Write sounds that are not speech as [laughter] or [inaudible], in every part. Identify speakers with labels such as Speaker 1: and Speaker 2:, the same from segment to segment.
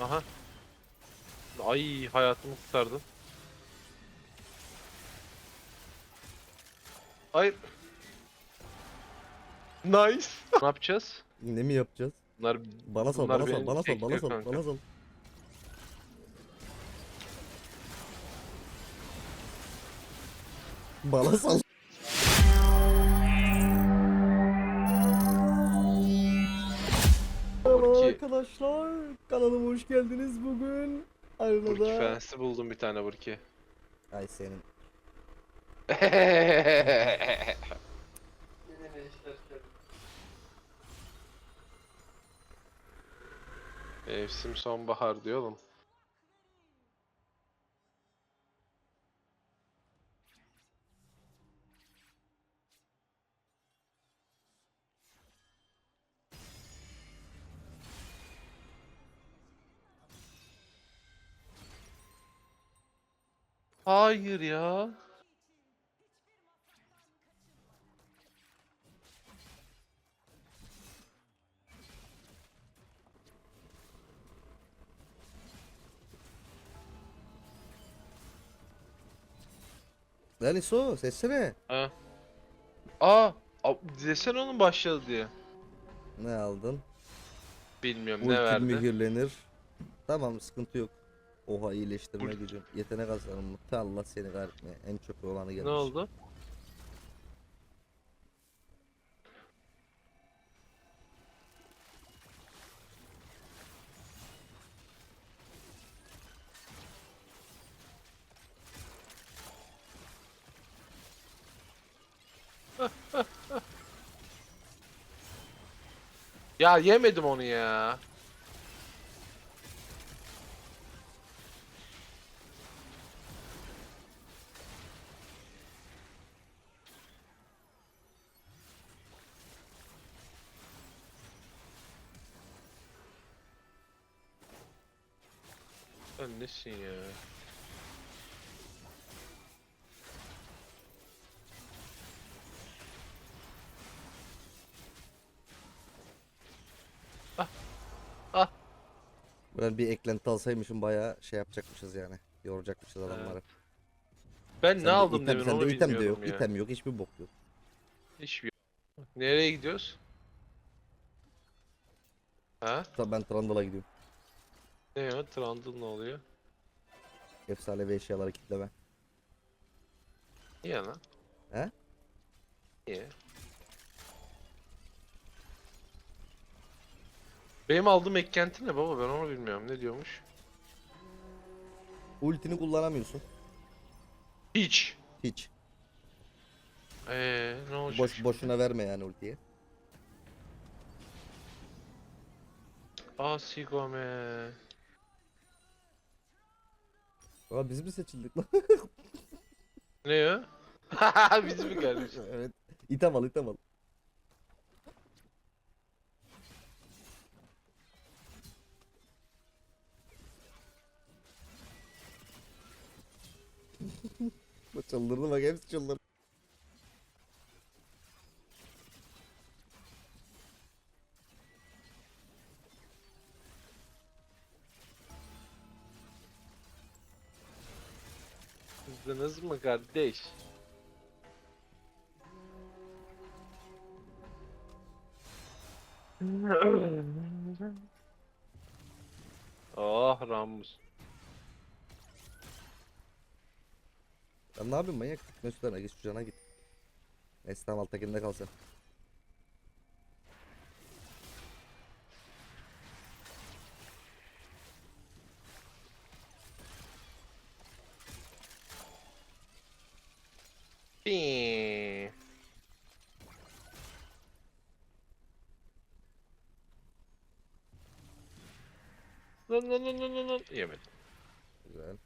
Speaker 1: Aha. Ay hayatımı kurtardın. Hayır. Nice. ne yapacağız?
Speaker 2: Yine mi yapacağız?
Speaker 1: Bunlar
Speaker 2: Bana sal,
Speaker 1: Bunlar
Speaker 2: bana sal, bana sal, bana sal,
Speaker 1: kanka.
Speaker 2: bana sal. Bana sal. Arkadaşlar. Kanalıma hoş geldiniz bugün.
Speaker 1: Burki
Speaker 2: Ayrıca...
Speaker 1: Fens'i buldum bir tane Burki.
Speaker 2: Ay senin. [laughs]
Speaker 1: Mevsim sonbahar diyor oğlum. Hayır ya.
Speaker 2: Lan İso sessene.
Speaker 1: Ha. Aa, a- desene onun başladı diye.
Speaker 2: Ne aldın?
Speaker 1: Bilmiyorum ne verdi.
Speaker 2: mühürlenir. Tamam sıkıntı yok. Oha iyileştirme gücüm. Yetenek hasarım mutlu Allah seni kahretmeye. En çok olanı gelmiş.
Speaker 1: Ne oldu? [laughs] Ya yemedim onu ya. Sen nesin ya?
Speaker 2: Ben bir eklenti alsaymışım bayağı şey yapacakmışız yani. Yoracakmışız adamları.
Speaker 1: Ben
Speaker 2: Sende
Speaker 1: ne aldım
Speaker 2: item,
Speaker 1: demin onu
Speaker 2: sende item de yok.
Speaker 1: ya.
Speaker 2: item yok. Hiçbir bok yok.
Speaker 1: Hiçbir yok. Nereye gidiyoruz? Ha?
Speaker 2: Tabii ben Trundle'a gidiyorum.
Speaker 1: Ne ya? Trundle ne oluyor?
Speaker 2: Efsanevi eşyaları kitleme.
Speaker 1: Niye lan?
Speaker 2: He?
Speaker 1: Niye? Benim aldığım eklenti ne baba ben onu bilmiyorum ne diyormuş?
Speaker 2: Ultini kullanamıyorsun.
Speaker 1: Hiç.
Speaker 2: Hiç.
Speaker 1: Eee ne olacak?
Speaker 2: Boş
Speaker 1: şimdi?
Speaker 2: boşuna verme yani ultiyi.
Speaker 1: Aa
Speaker 2: Aa biz mi seçildik lan? [laughs]
Speaker 1: Ne ya? [laughs] Biz mi gelmiş?
Speaker 2: evet. İtem al item al. [laughs] Çıldırdı bak hepsi çıldırdı.
Speaker 1: Kızdınız mı kardeş? Oh Ramus.
Speaker 2: Ya ne yapayım manyak? Mesut'una git şu git. Tamam alttakinde kalsın.
Speaker 1: Pii. Lan lan lan lan lan. Yemedim.
Speaker 2: Güzel.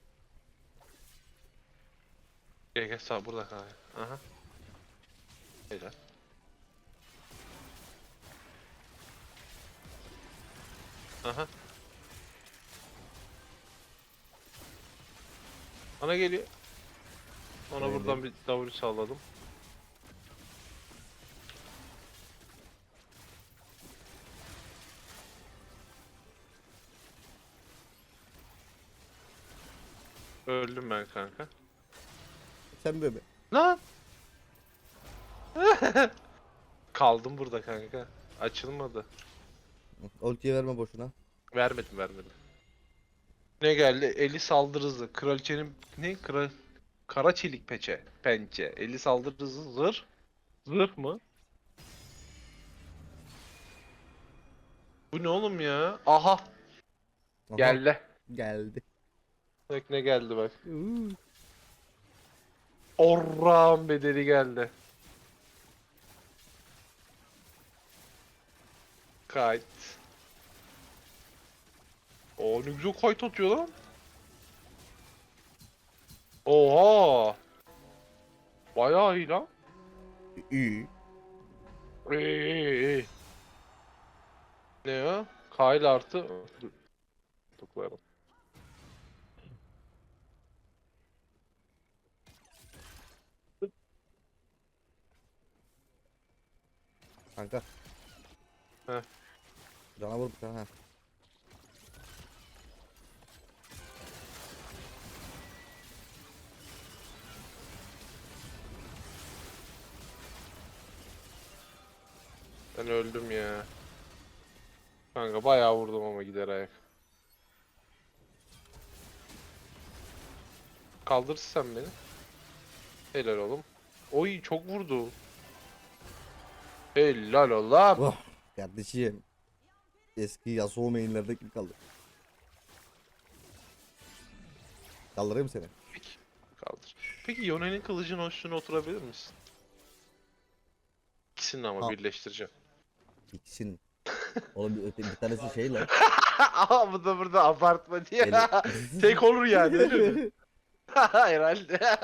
Speaker 1: Gel gel sağ burada kal. Aha. Helal. Aha. Bana geliyor. Ona buradan bir W salladım. Öldüm ben kanka.
Speaker 2: Sen mi?
Speaker 1: Lan! [laughs] Kaldım burada kanka. Açılmadı.
Speaker 2: Ultiye verme boşuna.
Speaker 1: Vermedim vermedim. Ne geldi? Eli saldırı hızı. Kraliçenin ne? Kral... Kara çelik peçe. Pençe. Eli saldırı hızı zırh. Zırh mı? Bu ne oğlum ya? Aha!
Speaker 2: Aha,
Speaker 1: Geldi.
Speaker 2: Geldi.
Speaker 1: Bak ne geldi bak. Orram bedeli geldi. Kayıt. Oo ne güzel kayıt atıyor lan. Oha. Bayağı iyi lan.
Speaker 2: İyi.
Speaker 1: İyi iyi iyi. Ne o? Kyle artı. Tıklarım.
Speaker 2: Kanka.
Speaker 1: Heh.
Speaker 2: Cana vur bir
Speaker 1: Ben öldüm ya. Kanka bayağı vurdum ama gider ayak. Kaldırırsın sen beni. Helal oğlum. Oy çok vurdu. Helal oğlum.
Speaker 2: Oh. Kardeşim. Eski Yasuo mainlerde kim kaldı? Kaldırayım seni.
Speaker 1: Peki. Kaldır. Peki Yone'nin kılıcın üstüne oturabilir misin? İkisini ama
Speaker 2: Al.
Speaker 1: birleştireceğim.
Speaker 2: İkisinin. Oğlum bir, öte, bir tanesi şey lan. [laughs]
Speaker 1: Aha bu da burada abartma diye.
Speaker 2: Eli- [laughs]
Speaker 1: Tek olur yani öyle mi? Herhalde. [laughs]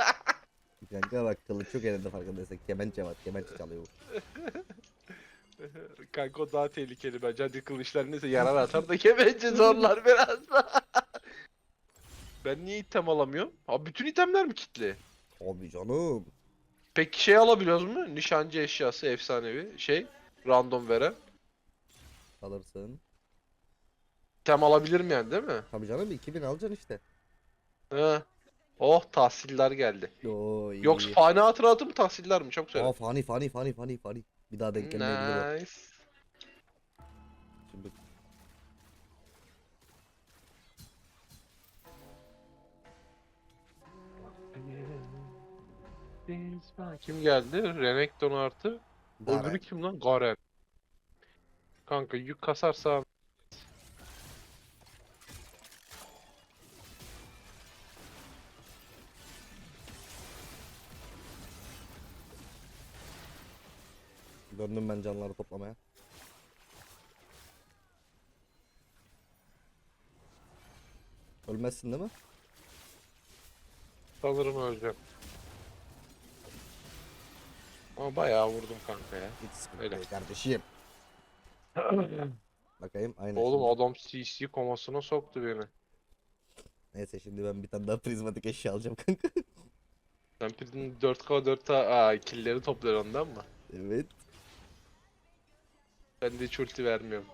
Speaker 2: Kanka bak kılıç çok elinde farkındaysan. Kemençe var. Kemençe çalıyor.
Speaker 1: Kanka o daha tehlikeli bence. Hadi kılıçlar neyse yarar atar da kemençe zorlar biraz. ben niye item alamıyorum? Abi bütün itemler mi kitli?
Speaker 2: Abi canım.
Speaker 1: Peki şey alabiliyoruz mu? Nişancı eşyası efsanevi şey. Random veren.
Speaker 2: Alırsın.
Speaker 1: İtem alabilirim yani değil mi?
Speaker 2: Tabii canım 2000 alacaksın işte.
Speaker 1: He. Oh tahsiller geldi.
Speaker 2: Oo iyi.
Speaker 1: Yoksa fani hatıratı mı tahsiller mi? Çok söyle.
Speaker 2: Aa fani fani fani fani fani. Bir daha denk gelmeyebilir.
Speaker 1: Nice.
Speaker 2: Şimdi
Speaker 1: Kim geldi? Renekton artı.
Speaker 2: Garen.
Speaker 1: Öbürü kim lan? Garen. Kanka yük kasarsa
Speaker 2: Döndüm ben canları toplamaya. Ölmezsin değil mi?
Speaker 1: sanırım öleceğim. Ama bayağı vurdum kanka ya.
Speaker 2: Hiç sıkıntı
Speaker 1: Öyle.
Speaker 2: yok kardeşim. [clears throat] Bakayım aynen.
Speaker 1: Oğlum
Speaker 2: şimdi.
Speaker 1: adam CC komasına soktu beni.
Speaker 2: Neyse şimdi ben bir tane daha prizmatik eşya alacağım kanka.
Speaker 1: Sen pridin 4K 4 Aa killleri toplar ondan mı?
Speaker 2: evet.
Speaker 1: Ben de hiç ulti vermiyorum.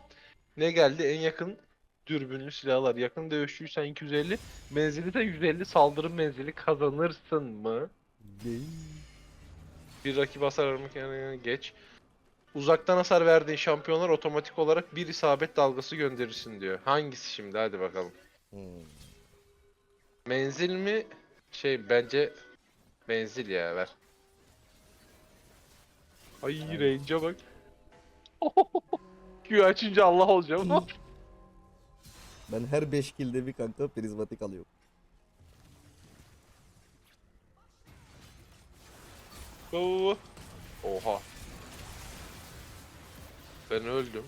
Speaker 1: Ne geldi? En yakın dürbünlü silahlar. Yakın dövüşçüysen 250, menzili de 150 saldırı menzili kazanırsın mı?
Speaker 2: Değil.
Speaker 1: Bir rakip hasar aramak yani geç. Uzaktan hasar verdiğin şampiyonlar otomatik olarak bir isabet dalgası gönderirsin diyor. Hangisi şimdi? Hadi bakalım.
Speaker 2: Hmm.
Speaker 1: Menzil mi? Şey bence menzil ya ver. Ay
Speaker 2: Aynen.
Speaker 1: range'e bak. [laughs] Q açınca Allah olacağım. [laughs]
Speaker 2: Ben her 5 kilde bir kanka prizmatik alıyorum.
Speaker 1: Oo. Oha. Ben öldüm.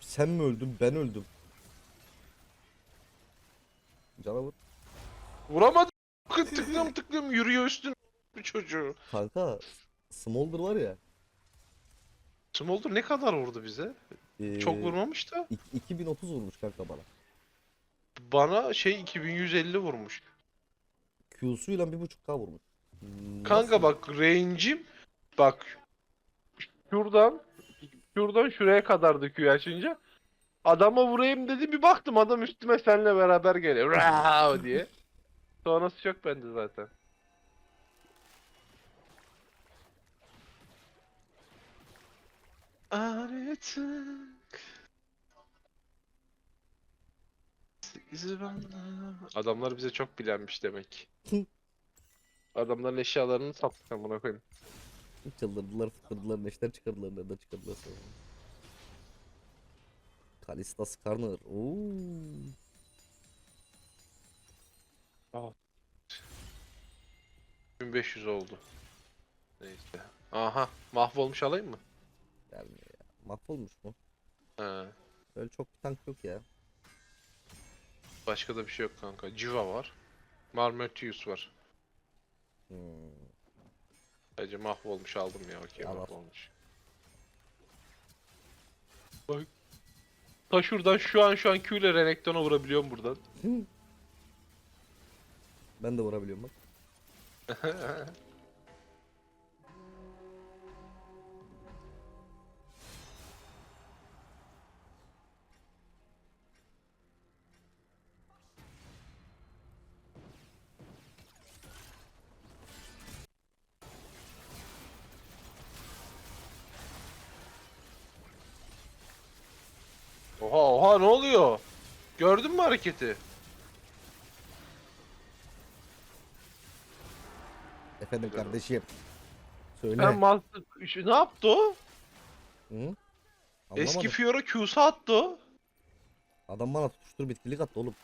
Speaker 2: Sen mi öldün ben öldüm. Cana vur.
Speaker 1: Vuramadım. tıklıyorum tıklıyorum yürüyor üstüne bu çocuğu.
Speaker 2: Kanka Smolder var ya.
Speaker 1: Smolder ne kadar vurdu bize? Çok
Speaker 2: eee,
Speaker 1: vurmamış da.
Speaker 2: ik- 2030 vurmuş kanka bana.
Speaker 1: Bana şey 2150 vurmuş.
Speaker 2: Q'suyla 1.5k vurmuş. Hmm,
Speaker 1: Kanka bak range'im bak şuradan şuradan şuraya kadardı Q açınca. Adama vurayım dedi bir baktım adam üstüme seninle beraber geliyor. Raav diye. [laughs] Sonrası yok bende zaten. Artık Adamlar bize çok bilenmiş demek. [laughs] Adamların eşyalarını sattık amına koyayım.
Speaker 2: Çıldırdılar fıttırdılar neşter çıkardılar nereden çıkardılar sonra. Kalista Skarner. Oo.
Speaker 1: 1500 oldu. Neyse. Aha, mahvolmuş alayım mı?
Speaker 2: Gelmiyor ya. Mahvolmuş mu?
Speaker 1: He.
Speaker 2: Böyle çok bir tank yok ya.
Speaker 1: Başka da bir şey yok kanka. Civa var. Marmetius var.
Speaker 2: Hmm.
Speaker 1: Sadece mahvolmuş aldım ya. Okey
Speaker 2: al.
Speaker 1: mahvolmuş. Bak. Ta şuradan şu an şu an Q ile Renekton'a vurabiliyorum buradan.
Speaker 2: Ben de vurabiliyorum bak. [laughs]
Speaker 1: Oha ne oluyor? Gördün mü hareketi?
Speaker 2: Efendim kardeşim. Söyle.
Speaker 1: Ben Master... Şu- Ne yaptı o?
Speaker 2: Hı?
Speaker 1: Eski
Speaker 2: Anlamadım.
Speaker 1: Fiora Q'su attı o.
Speaker 2: Adam bana tutuştur bitkilik attı oğlum.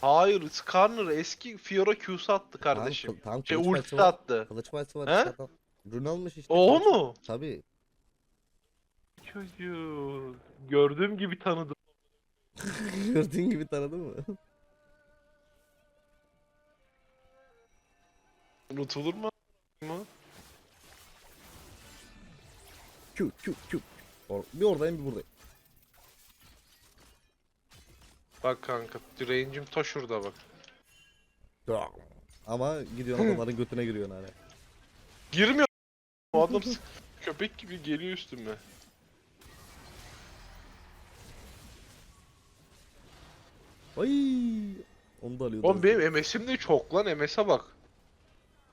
Speaker 1: Hayır, Skarner eski Fiora Q'su attı kardeşim.
Speaker 2: Tamam, tamam
Speaker 1: Şey
Speaker 2: kılıç
Speaker 1: ulti
Speaker 2: var.
Speaker 1: attı.
Speaker 2: Kılıç parçası var
Speaker 1: He?
Speaker 2: işte adam. Rune almış işte.
Speaker 1: O
Speaker 2: kılıç-
Speaker 1: mu?
Speaker 2: Tabii.
Speaker 1: Çocuğu. Gördüğüm gibi tanıdım. [laughs]
Speaker 2: Gördüğün gibi tanıdın mı?
Speaker 1: Unutulur mu? mu?
Speaker 2: Q Q Q. Or bir oradayım bir buradayım.
Speaker 1: Bak kanka, range'im ta şurada bak.
Speaker 2: Ama gidiyorsun [laughs] adamların götüne giriyorsun hani.
Speaker 1: Girmiyor. O adam köpek gibi geliyor üstüme.
Speaker 2: Ay. Onu da alıyordu.
Speaker 1: Oğlum benim MS'im de çok lan MS'e bak.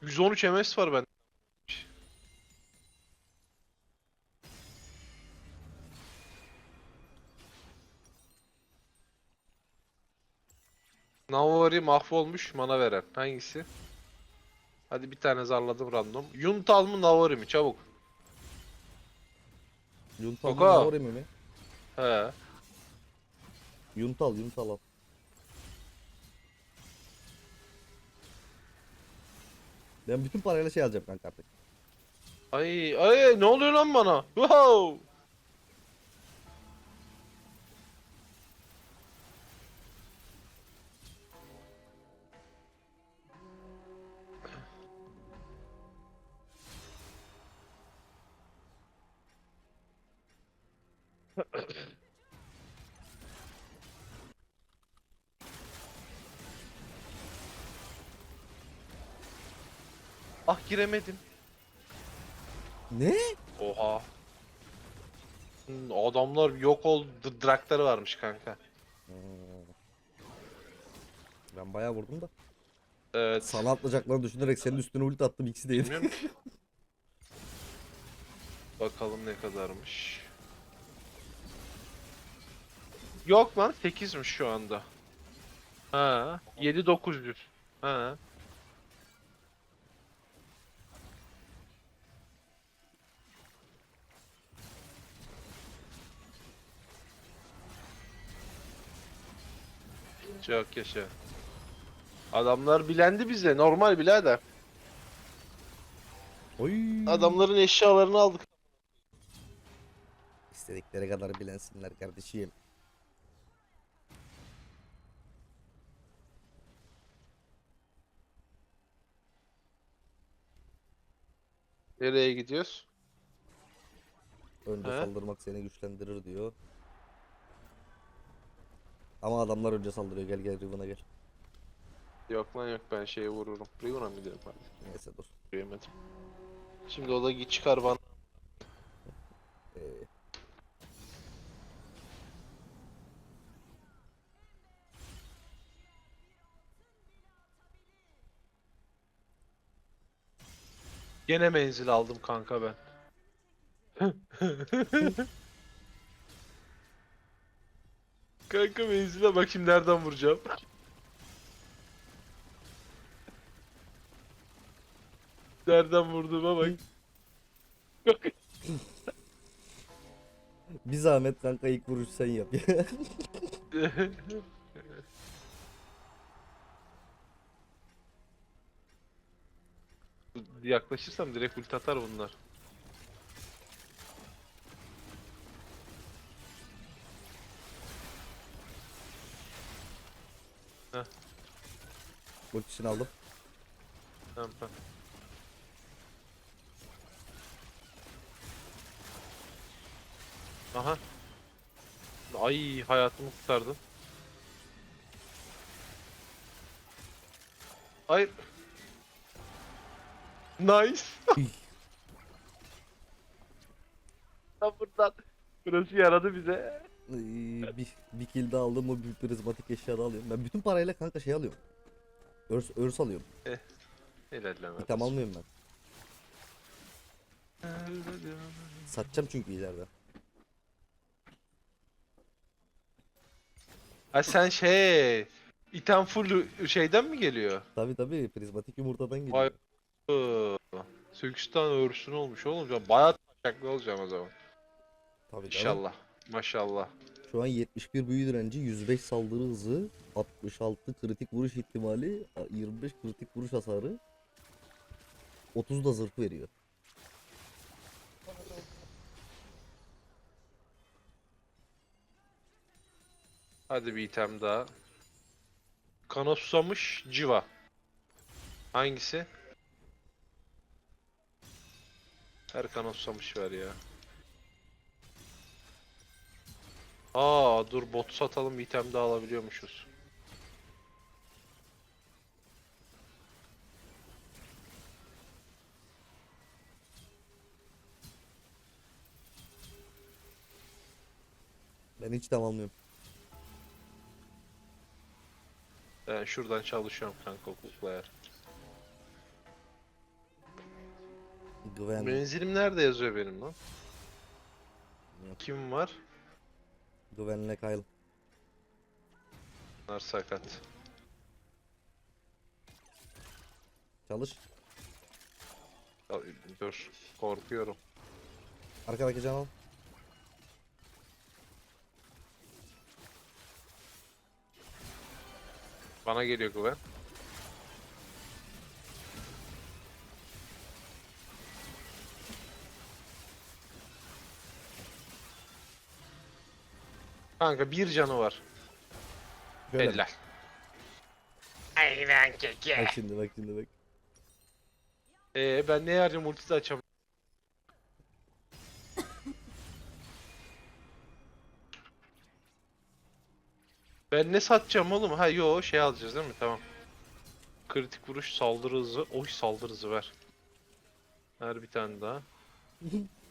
Speaker 1: 113 MS var bende. Navari mahvolmuş mana veren. Hangisi? Hadi bir tane zarladım random. Yuntal mı Navari mi? Çabuk.
Speaker 2: Yuntal mı? Mi mi?
Speaker 1: He.
Speaker 2: Yuntal Yuntal al. Ben bütün parayla şey alacağım kanka artık.
Speaker 1: Ay ay ne oluyor lan bana? Wow! Ah giremedim.
Speaker 2: Ne?
Speaker 1: Oha. Hmm, Adamlar yok oldu. Drakları varmış kanka.
Speaker 2: Hmm. Ben bayağı vurdum da.
Speaker 1: Evet.
Speaker 2: Sana atlayacaklarını düşünerek senin üstüne ulti attım ikisi değil.
Speaker 1: Bilmiyorum. [laughs] Bakalım ne kadarmış. Yok lan 8'miş şu anda. Ha, 7900. Ha. Çok yaşa. Adamlar bilendi bize. Normal birader.
Speaker 2: Oy.
Speaker 1: Adamların eşyalarını aldık.
Speaker 2: İstedikleri kadar bilensinler kardeşim.
Speaker 1: Nereye gidiyoruz?
Speaker 2: Önce
Speaker 1: He?
Speaker 2: saldırmak seni güçlendirir diyor. Ama adamlar önce saldırıyor. Gel gel Riven'a gel.
Speaker 1: Yok lan yok ben şeye vururum. Riven'a mı gidelim artık?
Speaker 2: Neyse dur.
Speaker 1: Yemedim. Şimdi o da git çıkar bana. Gene menzil aldım kanka ben. [laughs] kanka menzile bak şimdi nereden vuracağım. nereden vurduğuma bak. [laughs]
Speaker 2: Bir zahmet kanka ilk vuruş sen yap. [laughs]
Speaker 1: Yaklaşırsam direkt ulti atar bunlar.
Speaker 2: Ultisini aldım.
Speaker 1: Tamam tamam. Aha. Ay hayatımı kurtardın. Hayır. Nice. [laughs] Tam buradan. Burası yaradı bize.
Speaker 2: Bir, bir kill daha aldım o bir prizmatik eşya da alıyorum. Ben bütün parayla kanka şey alıyorum. Örs, örs alıyorum.
Speaker 1: İlerleme.
Speaker 2: İtem almıyorum ben. Satacağım çünkü ileride.
Speaker 1: Ha sen şey item full şeyden mi geliyor?
Speaker 2: Tabi tabi prizmatik yumurtadan geliyor.
Speaker 1: Vay. Iıı, 8 tane örsün olmuş oğlum. Bayağı taşaklı olacağım o zaman.
Speaker 2: Tabii, tabii.
Speaker 1: Maşallah.
Speaker 2: Şu an 71 büyü direnci, 105 saldırı hızı, 66 kritik vuruş ihtimali, 25 kritik vuruş hasarı, 30 da zırh veriyor.
Speaker 1: Hadi bir item daha. Kana susamış civa. Hangisi? Her kana susamış ver ya. Aa dur bot satalım item daha alabiliyormuşuz.
Speaker 2: Ben hiç tamamlıyorum.
Speaker 1: Ben şuradan çalışıyorum kanka kuklayer.
Speaker 2: Gwen,
Speaker 1: Menzilim nerede yazıyor benim lan?
Speaker 2: Yok.
Speaker 1: Kim var?
Speaker 2: Gwen'le Kyle.
Speaker 1: Bunlar sakat.
Speaker 2: Çalış.
Speaker 1: Dur korkuyorum.
Speaker 2: Arkadaki can al.
Speaker 1: Bana geliyor güven. Kanka bir canı var.
Speaker 2: Şöyle.
Speaker 1: Helal.
Speaker 2: Bak şimdi bak şimdi bak.
Speaker 1: Ee ben ne yardım ultisi açamıyorum. [laughs] Ben ne satacağım oğlum? Ha yo şey alacağız değil mi? Tamam. Kritik vuruş saldırı hızı. Oy saldırı hızı ver. Ver bir tane daha. [laughs]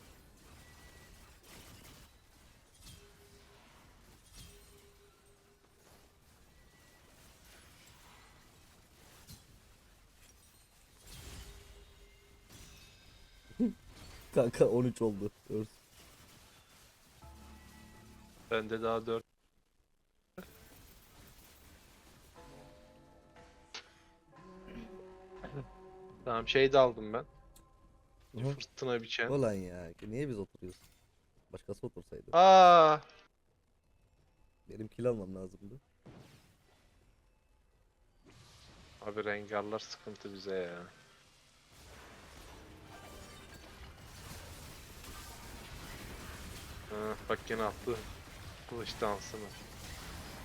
Speaker 2: Kanka 13 oldu. Örs.
Speaker 1: Bende daha 4. Tamam şey de aldım ben.
Speaker 2: Aha.
Speaker 1: Fırtına biçen.
Speaker 2: Ulan ya niye biz oturuyoruz? Başkası otursaydı.
Speaker 1: Aa,
Speaker 2: Benim kill almam lazımdı.
Speaker 1: abi rengarlar sıkıntı bize ya. Ha, bak gene attı kılıç dansını.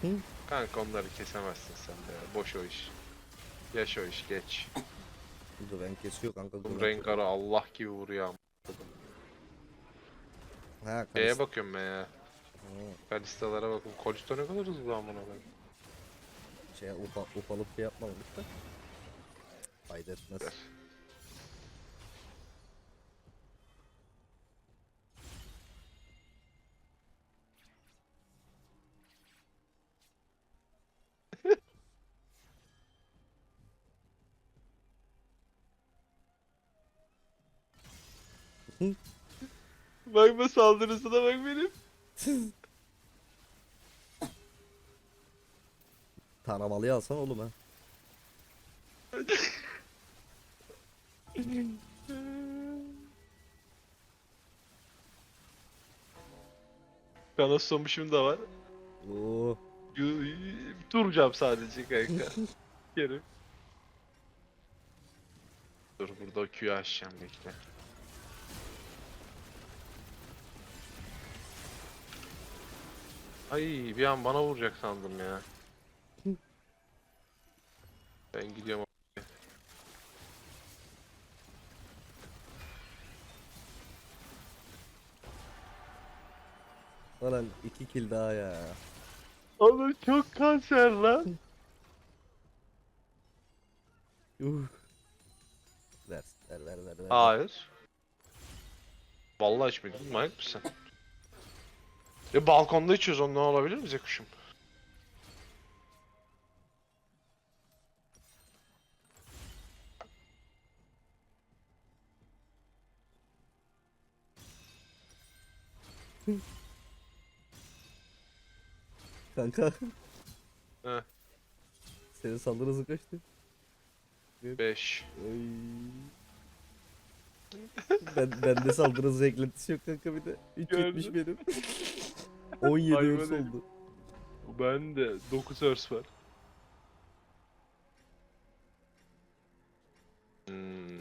Speaker 2: Hı?
Speaker 1: Kanka onları kesemezsin sen de ya. Boş o iş. Yaş o iş geç.
Speaker 2: Gwen kesiyor kanka.
Speaker 1: Bu rengarı Allah gibi vuruyor ama.
Speaker 2: Ha
Speaker 1: Şeye
Speaker 2: karısı.
Speaker 1: bakıyorum ben ya. Kalistalara bakın. Kolisto ne kadar hızlı amına koyayım.
Speaker 2: Şey ufa, ufalık şey yapmamıştık da. Fayda etmez. [laughs]
Speaker 1: Be saldırısına bak benim. [laughs]
Speaker 2: Taramalıyı alsan oğlum ha.
Speaker 1: Kana susamışım da var.
Speaker 2: Oo.
Speaker 1: Duracağım sadece kanka. [laughs] Kerim. Dur burada Q'yu açacağım bekle. Ay bir an bana vuracak sandım ya. Ben gidiyorum.
Speaker 2: Lan iki kill daha ya.
Speaker 1: Oğlum çok kanser lan.
Speaker 2: Uh. Ver, ver, ver, ver, ver.
Speaker 1: Hayır. Vallahi içmedim. Manyak mısın? Ya balkonda içiyoruz ne olabilir mi kuşum? [laughs]
Speaker 2: Kanka.
Speaker 1: He.
Speaker 2: Senin saldırı hızı kaçtı?
Speaker 1: 5.
Speaker 2: Ay. ben bende saldırı hızı eklentisi yok kanka bir de. 3.70 benim. [laughs] 17
Speaker 1: Hayvan
Speaker 2: örs
Speaker 1: herif.
Speaker 2: oldu.
Speaker 1: Ben de 9 örs var. Hmm.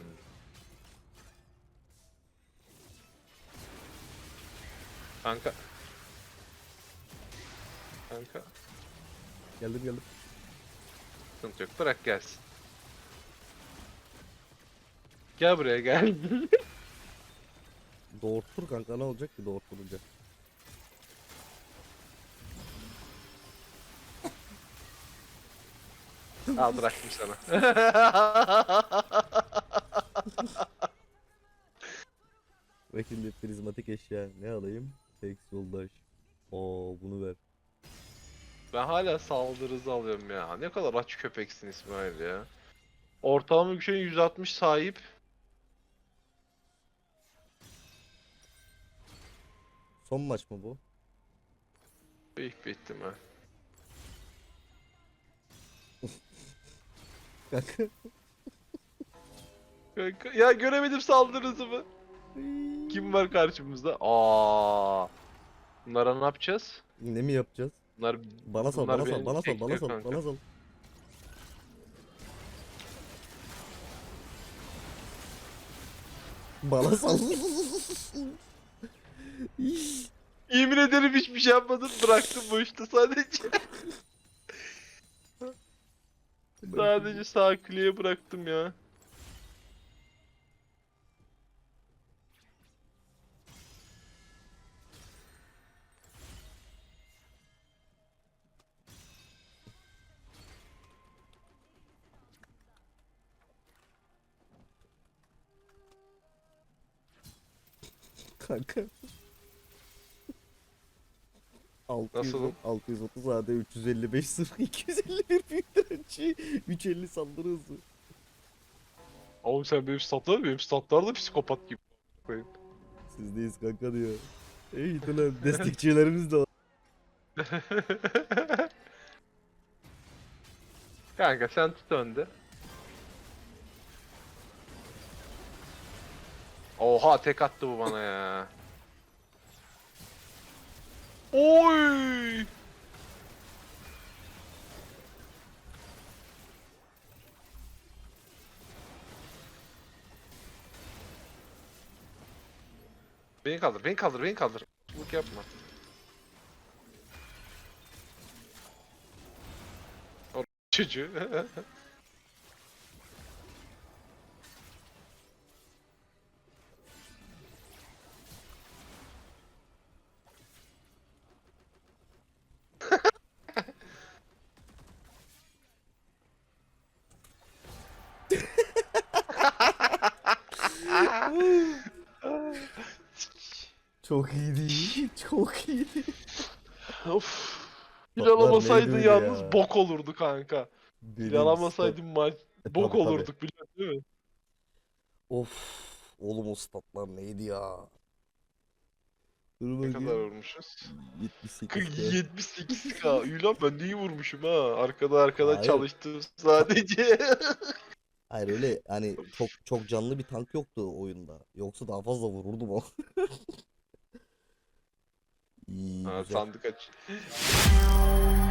Speaker 1: Kanka. Kanka.
Speaker 2: Geldim geldim.
Speaker 1: Sıkıntı yok. Bırak gelsin. Gel buraya gel. [laughs]
Speaker 2: Doğurtur kanka ne olacak ki doğurturunca? [laughs]
Speaker 1: Al bıraktım sana. [laughs]
Speaker 2: Ve şimdi prizmatik eşya ne alayım? Tek yoldaş. Oo bunu ver.
Speaker 1: Ben hala saldırı hızı alıyorum ya. Ne kadar aç köpeksin İsmail ya. Ortalama güçe 160 sahip.
Speaker 2: Son maç mı bu?
Speaker 1: Büyük bir ihtimal. [laughs]
Speaker 2: Kanka.
Speaker 1: Kanka- Ya göremedim saldırı hızımı. Kim var karşımızda? Aa. Bunlara ne yapacağız?
Speaker 2: Yine mi yapacağız?
Speaker 1: Bunlar
Speaker 2: Bana sal,
Speaker 1: Bunlar
Speaker 2: bana sal,
Speaker 1: beni
Speaker 2: bana sal, bana sal,
Speaker 1: kanka.
Speaker 2: bana sal. Bana sal.
Speaker 1: yemin ederim hiçbir şey yapmadım bıraktım boşta sadece. sadece sağ kliğe bıraktım ya.
Speaker 2: Kanka. 600,
Speaker 1: Nasılım?
Speaker 2: 630 AD 355 0 251 büyük direnci 350 saldırı hızı.
Speaker 1: Oğlum sen benim statlar benim statlar da psikopat gibi. koyayım.
Speaker 2: Sizdeyiz kanka diyor. Ey lan destekçilerimiz de var. [laughs]
Speaker 1: Kanka sen tut önde. Oha tek attı bu bana ya. Oy! Beni kaldır, beni kaldır, beni kaldır. Çabuk yapma. O çocuğu. [laughs]
Speaker 2: Çok iyiydi. [laughs] Çok iyiydi.
Speaker 1: of. Fil
Speaker 2: Toplar
Speaker 1: alamasaydın
Speaker 2: neydi
Speaker 1: yalnız
Speaker 2: ya?
Speaker 1: bok olurdu kanka. Alamasaydın maç
Speaker 2: E,
Speaker 1: bok
Speaker 2: tabii, tabii.
Speaker 1: olurduk biliyorsun değil mi?
Speaker 2: Of. Oğlum o statlar neydi ya? Dur
Speaker 1: Ne
Speaker 2: bakayım.
Speaker 1: kadar vurmuşuz?
Speaker 2: 78 k.
Speaker 1: 78k. İyi lan ben de iyi vurmuşum ha. Arkada arkada
Speaker 2: Hayır.
Speaker 1: çalıştım sadece. [laughs]
Speaker 2: Hayır öyle hani çok çok canlı bir tank yoktu oyunda. Yoksa daha fazla vururdum o. [laughs] İyi
Speaker 1: ha, sandık aç. [laughs]